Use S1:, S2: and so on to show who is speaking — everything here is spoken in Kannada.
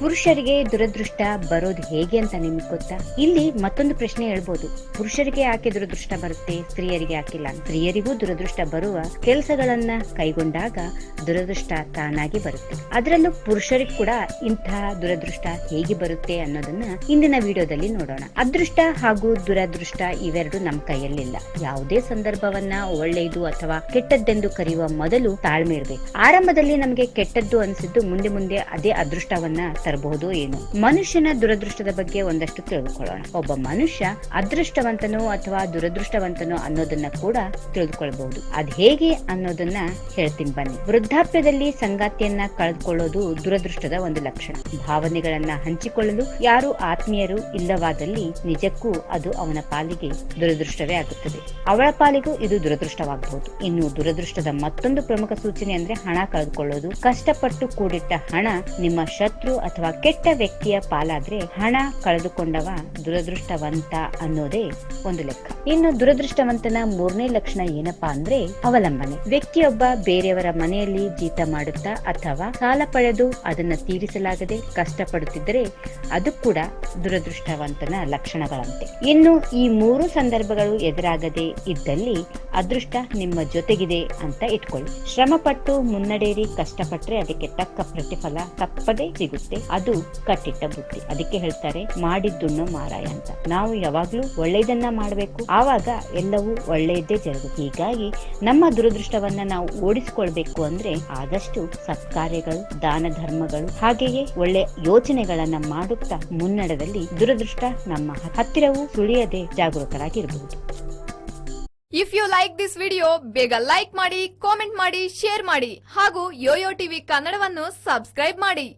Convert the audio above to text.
S1: ಪುರುಷರಿಗೆ ದುರದೃಷ್ಟ ಬರೋದು ಹೇಗೆ ಅಂತ ನಿಮ್ಗೆ ಗೊತ್ತಾ? ಇಲ್ಲಿ ಮತ್ತೊಂದು ಪ್ರಶ್ನೆ ಹೇಳ್ಬೋದು. ಪುರುಷರಿಗೆ ಯಾಕೆ ದುರದೃಷ್ಟ ಬರುತ್ತೆ, ಸ್ತ್ರೀಯರಿಗೆ ಹಾಕಿಲ್ಲ ಸ್ತ್ರೀಯರಿಗೂ ದುರದೃಷ್ಟ ಬರುವ ಕೆಲಸಗಳನ್ನ ಕೈಗೊಂಡಾಗ ದುರದೃಷ್ಟ ತಾನಾಗಿ ಬರುತ್ತೆ. ಅದರಲ್ಲೂ ಪುರುಷರಿಗೆ ಕೂಡ ಇಂತಹ ದುರದೃಷ್ಟ ಹೇಗೆ ಬರುತ್ತೆ ಅನ್ನೋದನ್ನ ಇಂದಿನ ವಿಡಿಯೋದಲ್ಲಿ ನೋಡೋಣ. ಅದೃಷ್ಟ ಹಾಗೂ ದುರದೃಷ್ಟ ಇವೆರಡು ನಮ್ಮ ಕೈಯಲ್ಲಿಲ್ಲ. ಯಾವುದೇ ಸಂದರ್ಭವನ್ನ ಒಳ್ಳೆಯದು ಅಥವಾ ಕೆಟ್ಟದ್ದೆಂದು ಕರೆಯುವ ಮೊದಲು ತಾಳ್ಮೆ ಇರಬೇಕು. ಆರಂಭದಲ್ಲಿ ನಮಗೆ ಕೆಟ್ಟದ್ದು ಅನಿಸಿದ್ದು ಮುಂದೆ ಮುಂದೆ ಅದೇ ಅದೃಷ್ಟವನ್ನ ತರಬಹುದು ಏನು? ಮನುಷ್ಯನ ದುರದೃಷ್ಟದ ಬಗ್ಗೆ ಒಂದಷ್ಟು ತಿಳಿದುಕೊಳ್ಳೋಣ ಒಬ್ಬ ಮನುಷ್ಯ ಅದೃಷ್ಟವಂತನೋ ಅಥವಾ ದುರದೃಷ್ಟವಂತನೋ ಅನ್ನೋದನ್ನ ಕೂಡ ತಿಳಿದುಕೊಳ್ಳಬಹುದು ಅದ್ ಹೇಗೆ ಅನ್ನೋದನ್ನ ಹೇಳ್ತೀನಿ ಬನ್ನಿ. ವೃದ್ಧಾಪ್ಯದಲ್ಲಿ ಸಂಗಾತಿಯನ್ನ ಕಳೆದುಕೊಳ್ಳೋದು ದುರದೃಷ್ಟದ ಒಂದು ಲಕ್ಷಣ. ಭಾವನೆಗಳನ್ನ ಹಂಚಿಕೊಳ್ಳಲು ಯಾರು ಆತ್ಮೀಯರು ಇಲ್ಲವಾದಲ್ಲಿ ನಿಜಕ್ಕೂ ಅದು ಅವನ ಪಾಲಿಗೆ ದುರದೃಷ್ಟವೇ ಆಗುತ್ತದೆ. ಅವಳ ಪಾಲಿಗೂ ಇದು ದುರದೃಷ್ಟವಾಗಬಹುದು. ಇನ್ನು ದುರದೃಷ್ಟದ ಮತ್ತೊಂದು ಪ್ರಮುಖ ಸೂಚನೆ ಅಂದ್ರೆ ಹಣ ಕಳೆದುಕೊಳ್ಳೋದು ಕಷ್ಟಪಟ್ಟು ಕೂಡಿಟ್ಟ ಹಣ ನಿಮ್ಮ ಶತ್ರು ಅಥವಾ ಕೆಟ್ಟ ವ್ಯಕ್ತಿಯ ಪಾಲಾದ್ರೆ ಹಣ ಕಳೆದುಕೊಂಡವ ದುರದೃಷ್ಟವಂತ ಅನ್ನೋದೇ ಒಂದು ಲೆಕ್ಕ. ಇನ್ನು ದುರದೃಷ್ಟವಂತನ ಮೂರನೇ ಲಕ್ಷಣ ಏನಪ್ಪಾ ಅಂದ್ರೆ ಅವಲಂಬನೆ. ವ್ಯಕ್ತಿಯೊಬ್ಬ ಬೇರೆಯವರ ಮನೆಯಲ್ಲಿ ಜೀತ ಮಾಡುತ್ತಾ ಅಥವಾ ಸಾಲ ಪಡೆದು ಅದನ್ನ ತೀರಿಸಲಾಗದೆ ಕಷ್ಟಪಡುತ್ತಿದ್ದರೆ ಅದು ಕೂಡ ದುರದೃಷ್ಟವಂತನ ಲಕ್ಷಣಗಳಂತೆ. ಇನ್ನು ಈ ಮೂರು ಸಂದರ್ಭಗಳು ಎದುರಾಗದೆ ಇದ್ದಲ್ಲಿ ಅದೃಷ್ಟ ನಿಮ್ಮ ಜೊತೆಗಿದೆ ಅಂತ ಇಟ್ಕೊಳ್ಳಿ. ಶ್ರಮಪಟ್ಟು ಮುನ್ನಡೆಯಿರಿ, ಕಷ್ಟಪಟ್ರೆ ಅದಕ್ಕೆ ತಕ್ಕ ಪ್ರತಿಫಲ ತಪ್ಪದೆ ಸಿಗುತ್ತೆ. ಅದು ಕಟ್ಟಿಟ್ಟ ಬುದ್ಧಿ. ಅದಕ್ಕೆ ಹೇಳ್ತಾರೆ ಮಾಡಿದ್ದುಣ್ಣು ಮಾರಾಯ ಅಂತ. ನಾವು ಯಾವಾಗ್ಲೂ ಒಳ್ಳೆಯದನ್ನ ಮಾಡಬೇಕು. ಆವಾಗ ಎಲ್ಲವೂ ಒಳ್ಳೆಯದೇ ಜರುಗುತ್ತೆ ಹೀಗಾಗಿ ನಮ್ಮ ದುರದೃಷ್ಟವನ್ನ ನಾವು ಓಡಿಸಿಕೊಳ್ಬೇಕು ಅಂದ್ರೆ ಆದಷ್ಟು ಸತ್ಕಾರ್ಯಗಳು, ದಾನ ಧರ್ಮಗಳು, ಹಾಗೆಯೇ ಒಳ್ಳೆ ಯೋಚನೆಗಳನ್ನ ಮಾಡುತ್ತಾ ಮುನ್ನಡೆದಲ್ಲಿ ದುರದೃಷ್ಟ ನಮ್ಮ ಹತ್ತಿರವೂ ಸುಳಿಯದೆ ಜಾಗರೂಕರಾಗಿರಬಹುದು
S2: if you like this video ಬೇಗ ಲೈಕ್ ಮಾಡಿ ಕಾಮೆಂಟ್ ಮಾಡಿ ಶೇರ್ ಮಾಡಿ, ಹಾಗೂ ಯೋಯೋ ಟಿವಿ ಕನ್ನಡವನ್ನು ಸಬ್ಸ್ಕ್ರೈಬ್ ಮಾಡಿ.